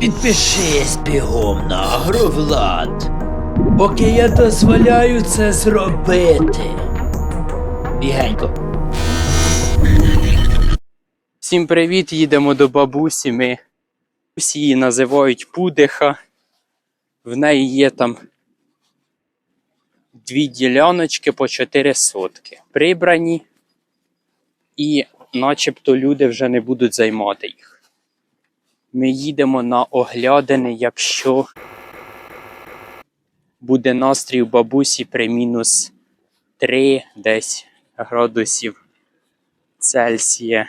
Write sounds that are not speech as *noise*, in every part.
Підпишись бігом на Агровлад, поки я дозволяю це зробити. Бігенько. Всім привіт! Їдемо до бабусі. Ми усі її називають Пудиха. В неї є там дві діляночки по 4 сотки. Прибрані, і начебто люди вже не будуть займати їх. Ми їдемо на оглядини, якщо буде настрій у бабусі при мінус 3 десь градусів Цельсія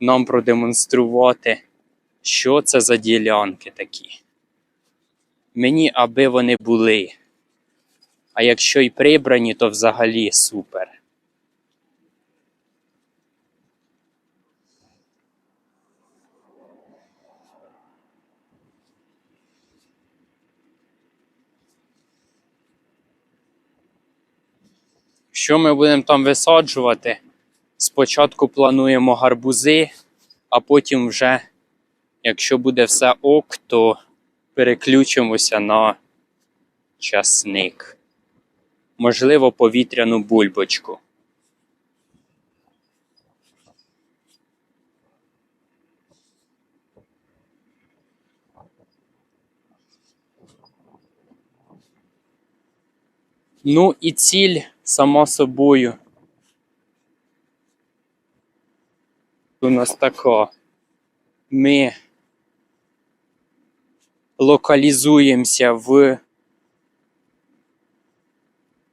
нам продемонструвати, що це за ділянки такі. Мені аби вони були. А якщо й прибрані, то взагалі супер. Що ми будемо там висаджувати? Спочатку плануємо гарбузи, а потім вже, якщо буде все ок, то переключимося на часник. Можливо, повітряну бульбочку. Ну і ціль, само собою, у нас така. Ми локалізуємося в,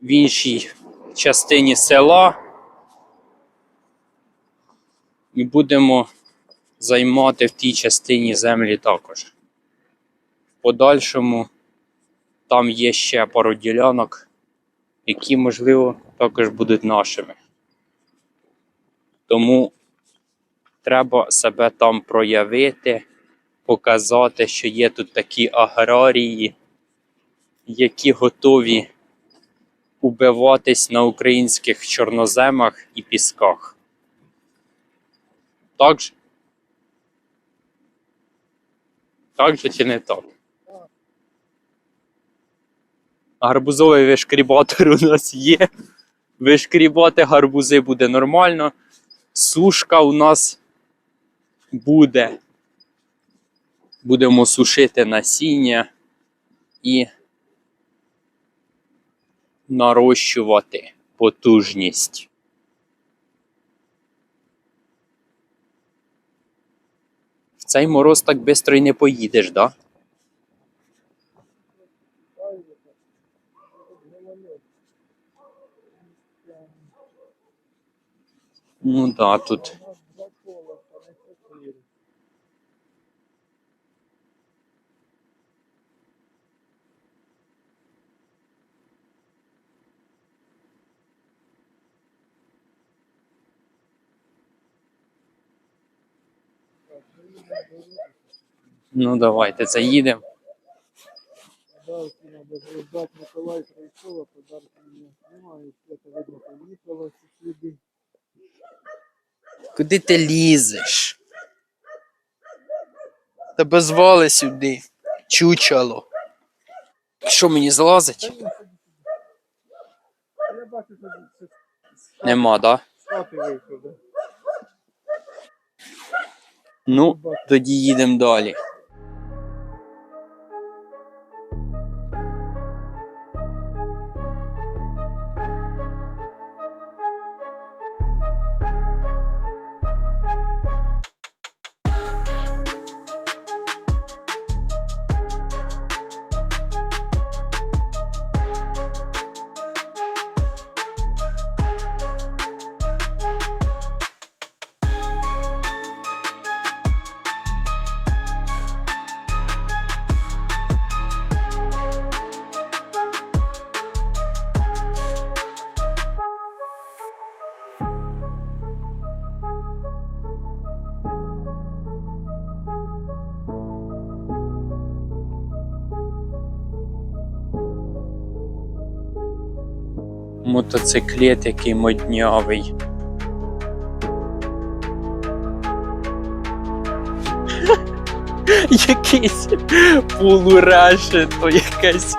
в іншій частині села і будемо займати в тій частині землі також. В подальшому там є ще пару ділянок, які, можливо, також будуть нашими. Тому треба себе там проявити, показати, що є тут такі аграрії, які готові убиватись на українських чорноземах і пісках. Так же? Так же чи не так? Гарбузовий вишкрібатор *laughs* у нас є. Вишкрібати гарбузи буде нормально. Сушка у нас буде. Будемо сушити насіння і нарощувати потужність. В цей мороз так швидко й не поїдеш, да? Ну да, тут. Ну давайте заїдемо. Подарки надо ждать Миколай прийшов, а подарки немає. Це видно, поїхало сюди. Куди ти лізеш? Тебе звали сюди. Чучало. Що мені злазить? Нема, вийшов. да. Ну, тоді їдемо далі. Мотоциклет який моднявий. *laughs* якийсь полурешен, то якась.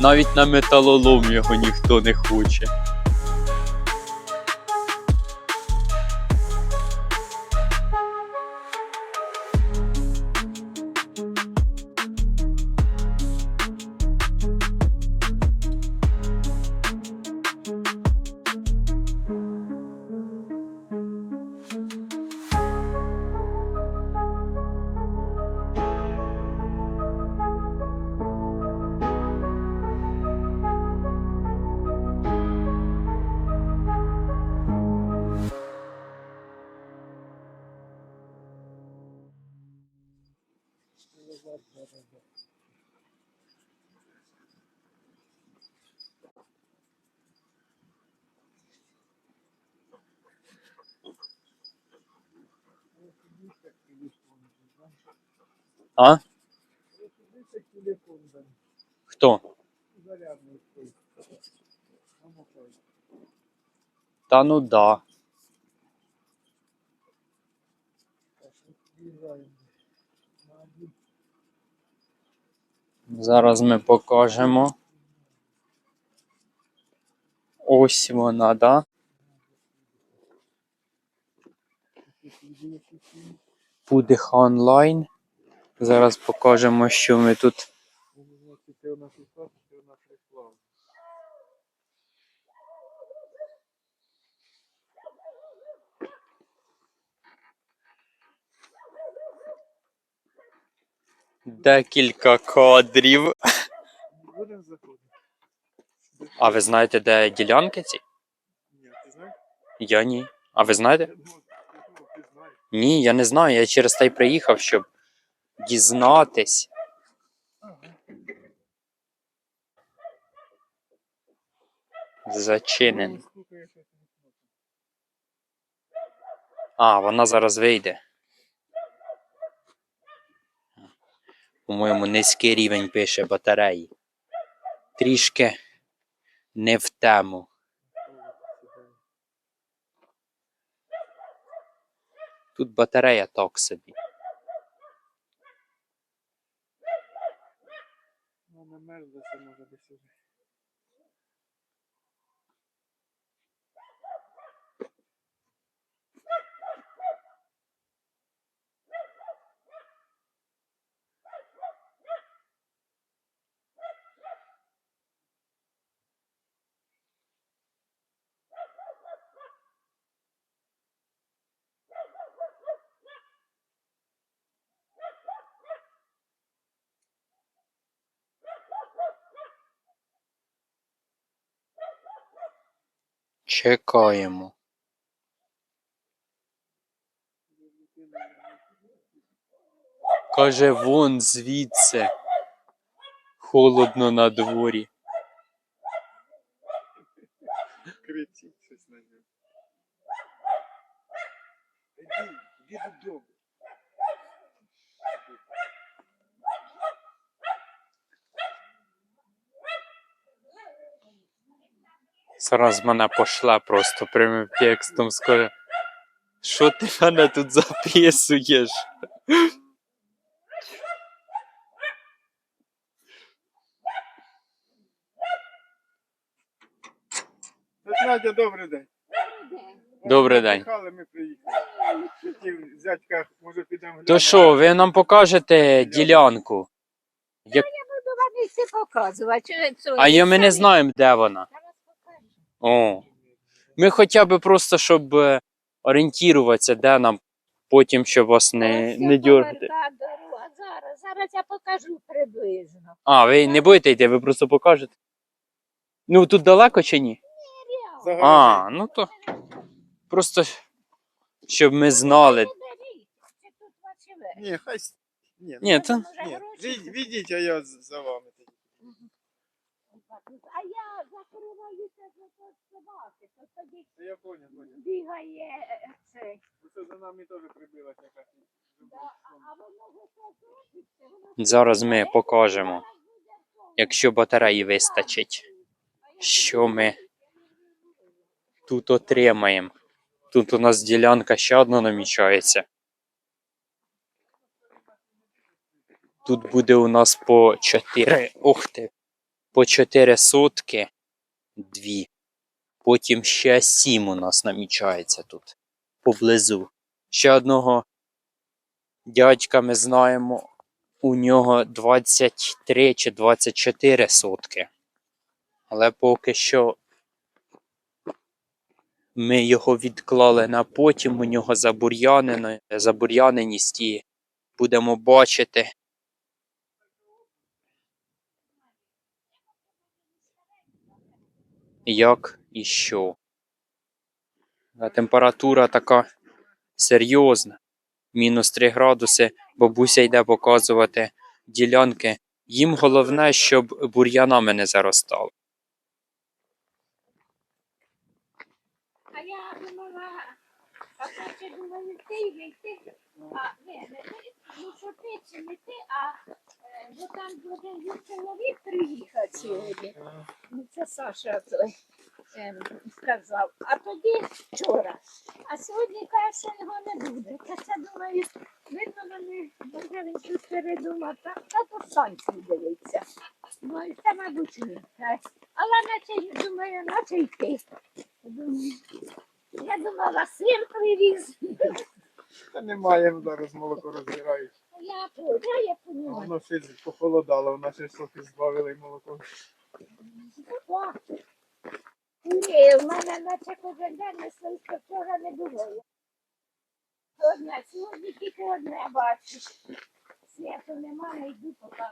Навіть на металолом його ніхто не хоче. А? Хто? Та ну да. Зараз ми покажемо. Ось вона, да? Пудиха онлайн. Зараз покажемо, що ми тут. Декілька кадрів. А ви знаєте, де ділянки ці? Ні? Я ні. А ви знаєте? Ні, я не знаю. Я через те й приїхав, щоб дізнатись. Смотрю. А, вона зараз вийде. По-моєму, низький рівень пише батареї. Трішки не в тему. Тут батарея так собі. Чекаємо. Каже, вон звідси. Холодно на дворі. Кричить щось на нього. Іди, іди додому. Зараз мене пошле просто прямим текстом скаже. Що ти мене тут записуєш? Надя, добрий день. Добрий день. Ми приїхали. Хотів зятька, може підемо глянемо. То що, ви нам покажете ділянку? Як... буду вам їх показувати. Чи це- А я ми не знаємо, де вона. О. Ми хоча б просто, щоб е, орієнтуватися, де нам потім, щоб вас не, не дергати. Зараз, зараз я покажу приблизно. А, ви не будете йти, ви просто покажете. Ну тут далеко чи ні? За А, ну то просто щоб ми знали. Ні, хай. Ні, Ні, то ні. Відіть, а я за вами. А я закриваюся за то собаки, то тоді Та Я понял, понял. бігає е, цей. Це за нами теж прибилася якась. Да, а- а воно високоситься, воно Зараз ми покажемо, зараз буде повно. якщо батареї вистачить, що ми тут отримаємо. Тут у нас ділянка ще одна намічається. Тут буде у нас по 4, ох ти, по 4 сотки, дві. Потім ще 7 у нас намічається тут, поблизу. Ще одного дядька ми знаємо, у нього 23 чи 24 сотки. Але поки що ми його відклали на потім, у нього забур'яненість і будемо бачити. Як і що. Температура така серйозна. Мінус 3 градуси. Бабуся йде показувати ділянки. Їм головне, щоб бур'янами не заростало. А я думала, а потім думаю, йти, йти. А, ні, не ти, ну що ти чи не ти, а е, бо там буде чоловік приїхав сьогодні. Ну, це Саша той ем, сказав. А тоді вчора. А сьогодні каже, його не буде. Та це думаю, видно мене, може він щось передумав. Та, та то сонце дивиться. Ну, це, мабуть, ні. Та, Але наче, думаю, наче йти. Я думала, сир привіз. Та немає зараз молоко розбирають. Я, да, я поняла. Воно ще похолодало, в нас ще трохи збавили молоко. О, Ні, в мене наче кожен день несли, що вчора не було. Одне, сьогодні тільки одне бачиш. Світу нема, не йду поки.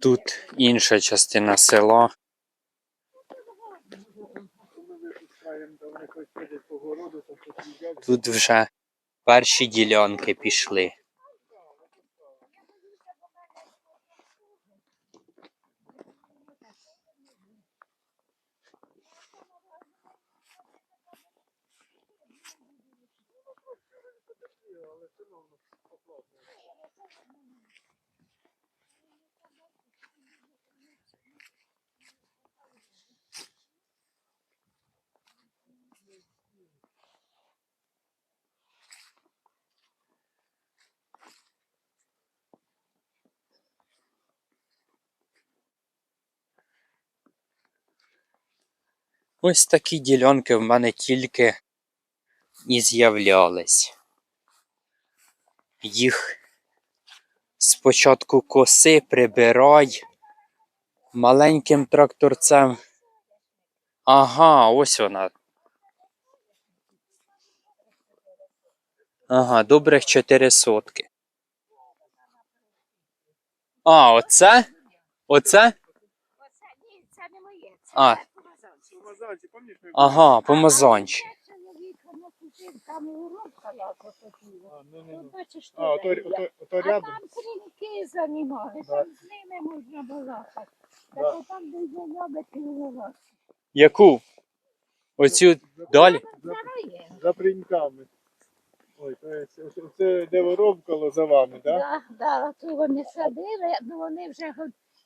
Тут інша частина села. Тут вже перші ділянки пішли. Ось такі ділянки в мене тільки і з'являлись. Їх спочатку коси прибирай маленьким тракторцем. Ага, ось вона. Ага, добрих 4 сотки. А, оце? Оце? Оце, ні, це не моє. А. помазанці. Помазанці, пам'ятаєш, ми Ага, накупив, там уробка як отакова. А, ну, ну, ну. бачиш, А, що ото, де ото, А рядом. там крінки займали, Да. там з ними можна балакати. Да. Так там де знайомих і голова. Яку? Оцю далі? За приньками. Ой, то є, це, це- це де воробкало за вами, так? Да? Да, да, то вони садили, ну вони вже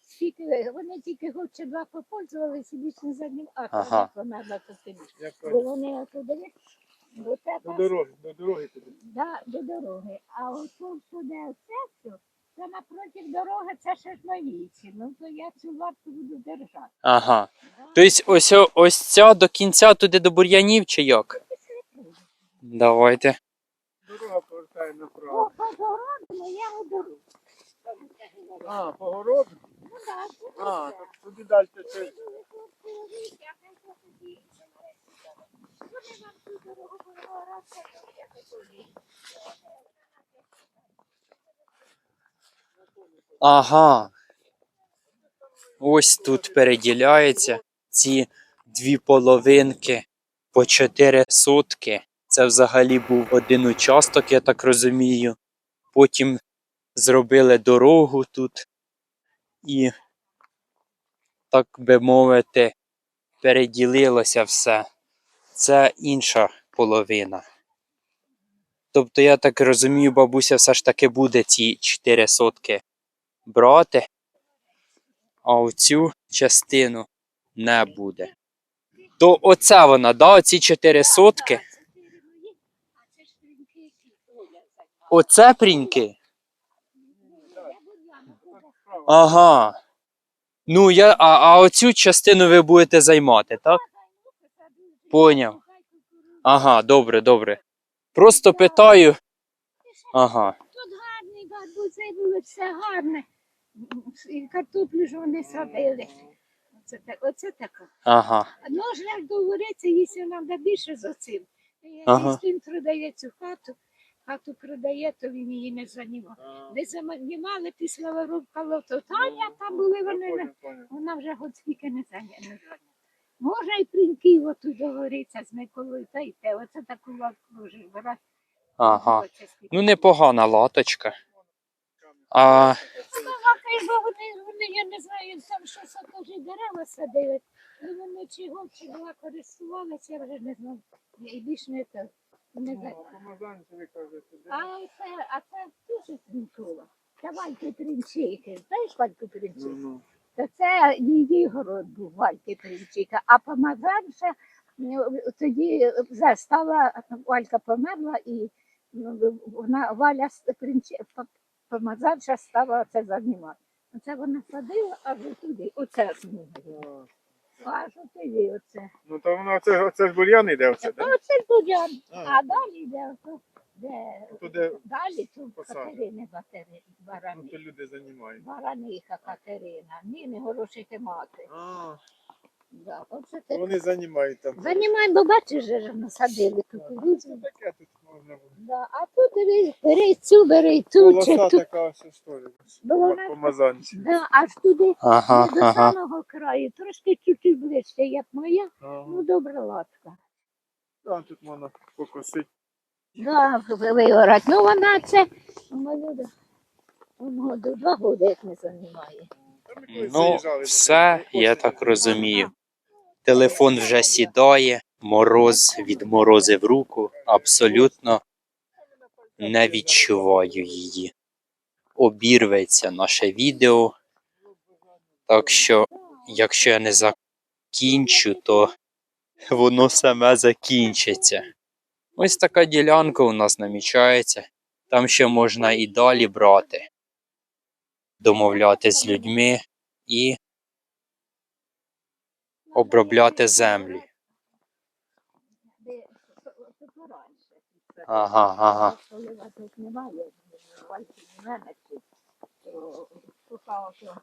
скільки, вони тільки год чи два попользувалися і більше заднім Ага. ага. померла тобі. Як Бо вони отуди, до До дороги, до дороги туди. да, до дороги. А отут туди оце все, це напроти дороги, це ще ж новіці. Ну то я цю варту буду держати. Ага. Да. Тобто ось, о- ось ця до кінця туди до бур'янів чи як? Давайте. Дорога повертає направо. По, по дорозі я дорогу. А, по городу? А, так туди далі це. Ага. Ось тут переділяється ці дві половинки по 4 сотки. Це взагалі був один участок, я так розумію. Потім зробили дорогу тут і, так би мовити, переділилося все. Це інша половина. Тобто, я так розумію, бабуся все ж таки буде ці 4 сотки брати, а оцю частину не буде. То оце вона, да, оці 4 сотки. Оце пріньки? Я бур'яну Це туди. справа. Ага. Ну, я, а, а оцю частину ви будете займати, так? Поняв. Ага, добре, добре. Просто питаю. Ага. Тут гарний гарбузи були, все гарне. І картоплю ж вони садили. Оце, так- оце така. Ага. Ну, ж як говориться, якщо треба більше за цим. Ага. Якщо він продає цю хату, хату продає, то він її не займав. Не займали після виробка лото. Таня, там були вони. Вона вже год скільки не зайняла. Може, і приньків отут говориться з Миколою, та й те. Оце таку латку можеш брати. Ага. Ну, непогана латочка. А, вони, вони, я не знаю, там що сакожі дерева садили. Вони чи год, чи два користувалися, я вже не знаю. І більш не то. Не Ну, знаю. помазанці, кажете, де? А це, а це дуже трінкова. Це Вальки Трінчейки. Знаєш Вальку Трінчейку? Ну, То це її город був Вальки Трінчейка. А помазанша ну, тоді вже стала, Валька померла і ну, вона Валя П- помазанша стала це займати. Оце вона садила аж туди, оце ну. Аж туди оце. Ну, то воно, це, оце ж бур'ян іде, оце, Ну, так? оце ж Будян. А. А далі йде ото, де Туди далі тут. Катерини Батери, ну, то люди займають. Бараниха Катерина, ні, не горошики мати. А, Да, оце те. вони займають там. Занімаємо, бо бачиш, же ж насадили Це кукурудзу. таке тут можна. Да, а тут бери, бери цю, бери ту, чи Полоса ту. така ось історія. Вона- Помазанці. Да, аж туди, ага, до ага. самого краю, трошки чуть-чуть ближче, як моя, Ага. ну добра латка. Там тут можна покосити. Да, вигорать. Ну вона це, молода, году, два годи як не займає. Та ми колись Ну, заїжджали до все, неї, я так розумію. Телефон вже сідає, мороз відморозив руку, абсолютно не відчуваю її. Обірветься наше відео. Так що, якщо я не закінчу, то воно саме закінчиться. Ось така ділянка у нас намічається. Там ще можна і далі брати, домовляти з людьми і обробляти землі. Ага, ага. Коли вас тут немає, вальки немає, то слухала, що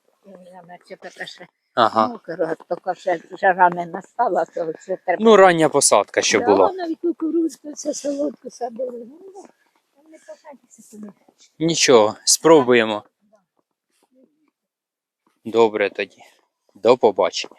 наче ще Ага. мокро, тільки ще жара не настала, то це треба. Ну, рання посадка ще Да, була. навіть кукурудзку, все солодку садили. Ну, ну, не покатися. Нічого, спробуємо. Добре тоді. До побачення.